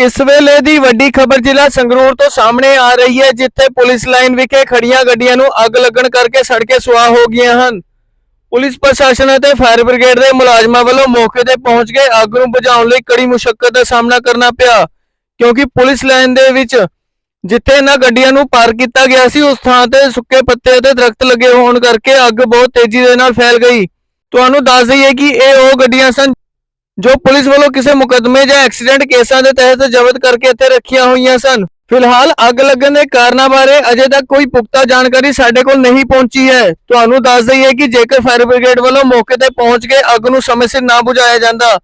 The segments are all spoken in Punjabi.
ਇਸ ਵੇਲੇ ਦੀ ਵੱਡੀ ਖਬਰ ਜ਼ਿਲ੍ਹਾ ਸੰਗਰੂਰ ਤੋਂ ਸਾਹਮਣੇ ਆ ਰਹੀ ਹੈ, ਜਿੱਥੇ ਪੁਲਿਸ ਲਾਈਨ ਵਿਖੇ ਖੜੀਆਂ ਗੱਡੀਆਂ ਨੂੰ ਅੱਗ ਲੱਗਣ ਕਰਕੇ ਸੜਕੇ ਸੁਆਹ ਹੋ ਗਈਆਂ ਹਨ। ਪੁਲਿਸ ਪ੍ਰਸ਼ਾਸਨ ਅਤੇ ਫਾਇਰ ਬ੍ਰਿਗੇਡ ਦੇ ਮੁਲਾਜ਼ਮਾਂ ਵੱਲੋਂ ਮੌਕੇ ਤੇ ਪਹੁੰਚ ਕੇ ਅੱਗ ਨੂੰ ਬੁਝਾਉਣ ਲਈ ਕੜੀ ਮੁਸ਼ਕਲ ਦਾ ਸਾਹਮਣਾ ਕਰਨਾ ਪਿਆ, ਕਿਉਂਕਿ ਪੁਲਿਸ ਲਾਈਨ ਦੇ ਵਿੱਚ ਜਿੱਥੇ ਇਹਨਾਂ ਗੱਡੀਆਂ ਨੂੰ ਪਾਰ ਕੀਤਾ ਗਿਆ ਸੀ, ਉਸ ਥਾਂ ਤੇ ਸੁੱਕੇ ਪੱਤੇ ਅਤੇ ਦਰਖਤ ਲੱਗੇ ਹੋਣ ਕਰਕੇ ਅੱਗ ਬਹੁਤ ਤੇਜ਼ੀ ਦੇ ਨਾਲ ਫੈਲ ਗਈ। ਤੁਹਾਨੂੰ ਦੱਸ ਦਈਏ ਕਿ ਇਹ ਉਹ ਗੱਡੀਆਂ ਸਨ ਜੋ ਪੁਲਿਸ ਵੱਲੋਂ ਕਿਸੇ ਮੁਕੱਦਮੇ ਜਾਂ ਐਕਸੀਡੈਂਟ ਕੇਸਾਂ ਦੇ ਤਹਿਤ ਜ਼ਬਤ ਕਰਕੇ ਇੱਥੇ ਰੱਖੀਆਂ ਹੋਈਆਂ ਸਨ। ਫਿਲਹਾਲ ਅੱਗ ਲੱਗਣ ਦੇ ਕਾਰਨਾਂ ਬਾਰੇ ਅਜੇ ਤੱਕ ਕੋਈ ਪੁਖਤਾ ਜਾਣਕਾਰੀ ਸਾਡੇ ਕੋਲ ਨਹੀਂ ਪਹੁੰਚੀ ਹੈ। ਤੁਹਾਨੂੰ ਦੱਸ ਦਈਏ ਕਿ ਜੇਕਰ ਫਾਇਰ ਬ੍ਰਿਗੇਡ ਵੱਲੋਂ ਮੌਕੇ ਤੇ ਪਹੁੰਚ ਕੇ ਅੱਗ ਨੂੰ ਸਮੇਂ ਸਿਰ ਨਾ ਬੁਝਾਇਆ ਜਾਂਦਾ,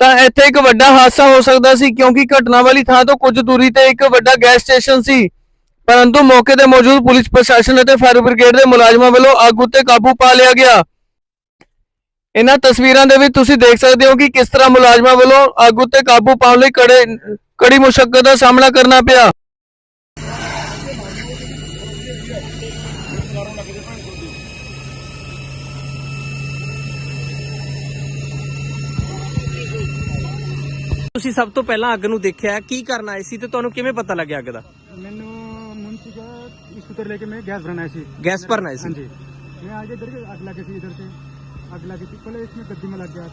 ਤਾਂ ਇੱਥੇ ਇੱਕ ਵੱਡਾ ਹਾਦਸਾ ਹੋ ਸਕਦਾ ਸੀ, ਕਿਉਂਕਿ ਘਟਨਾ ਵਾਲੀ ਥਾਂ ਤੋਂ ਕੁਝ ਦੂਰੀ ਤੇ ਇੱਕ ਵੱਡਾ ਗੈਸ ਸਟੇਸ਼ਨ ਸੀ। ਪਰੰਤੂ ਮੌਕੇ ਤੇ ਮੌਜੂਦ ਪੁਲਿਸ ਪ੍ਰਸ਼ਾਸਨ ਅਤੇ ਫਾਇਰ ਬ੍ਰਿਗੇਡ ਦੇ ਮੁਲਾਜ਼ਮਾਂ ਵੱਲੋਂ ਅੱਗ ਉੱਤੇ ਕਾਬੂ ਪਾ ਲਿਆ ਗਿਆ। ਇਹਨਾਂ ਤਸਵੀਰਾਂ ਦੇ ਵਿੱਚ ਤੁਸੀਂ ਦੇਖ ਸਕਦੇ ਹੋ ਕਿ ਕਿਸ ਤਰ੍ਹਾਂ ਮੁਲਾਜ਼ਮਾਂ ਵੱਲੋਂ ਅੱਗ ਉੱਤੇ ਕਾਬੂ ਪਾਉਣ ਲਈ ਕੜੇ ਕੜੀ ਮੁਸ਼ਕਲ ਦਾ ਸਾਹਮਣਾ ਕਰਨਾ ਪਿਆ। ਤੁਸੀਂ ਸਭ ਤੋਂ ਪਹਿਲਾਂ ਅੱਗ ਨੂੰ ਦੇਖਿਆ ਕੀ ਕਰਨਾ ਆਏ ਸੀ ਤੇ ਤੁਹਾਨੂੰ ਕਿਵੇਂ ਪਤਾ ਲੱਗਿਆ ਅੱਗ ਦਾ? ਮੈਨੂੰ ਮੁੰਨ ਸੀਗਾ ਸਕੂਟਰ ਲੈ ਕੇ ਮੈਂ ਗੈਸ ਭਰਨ ਆਇਆ ਸੀ। ਗੈਸ ਭਰਨ ਆਏ ਸੀ? ਹਾਂਜੀ। ਮੈਂ ਆ ਇੱਧਰ ਅੱਗ ਲੱਗ ਸੀ ਇੱਧਰ ਤੇ। आग लगी थी पहले इसमें गद्दी में लग गया।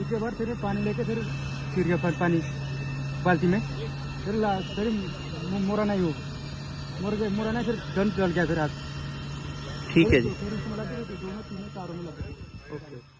उसके बाद फिर पानी लेके फिर फिर गया पानी बाल्टी में। फिर फिर मोरा नहीं हो मोर गए मोरा नहीं फिर गन जल गया फिर आज ठीक है जी। फिर इसमें लग गया दोनों तीनों चारों में लग गया। ओके।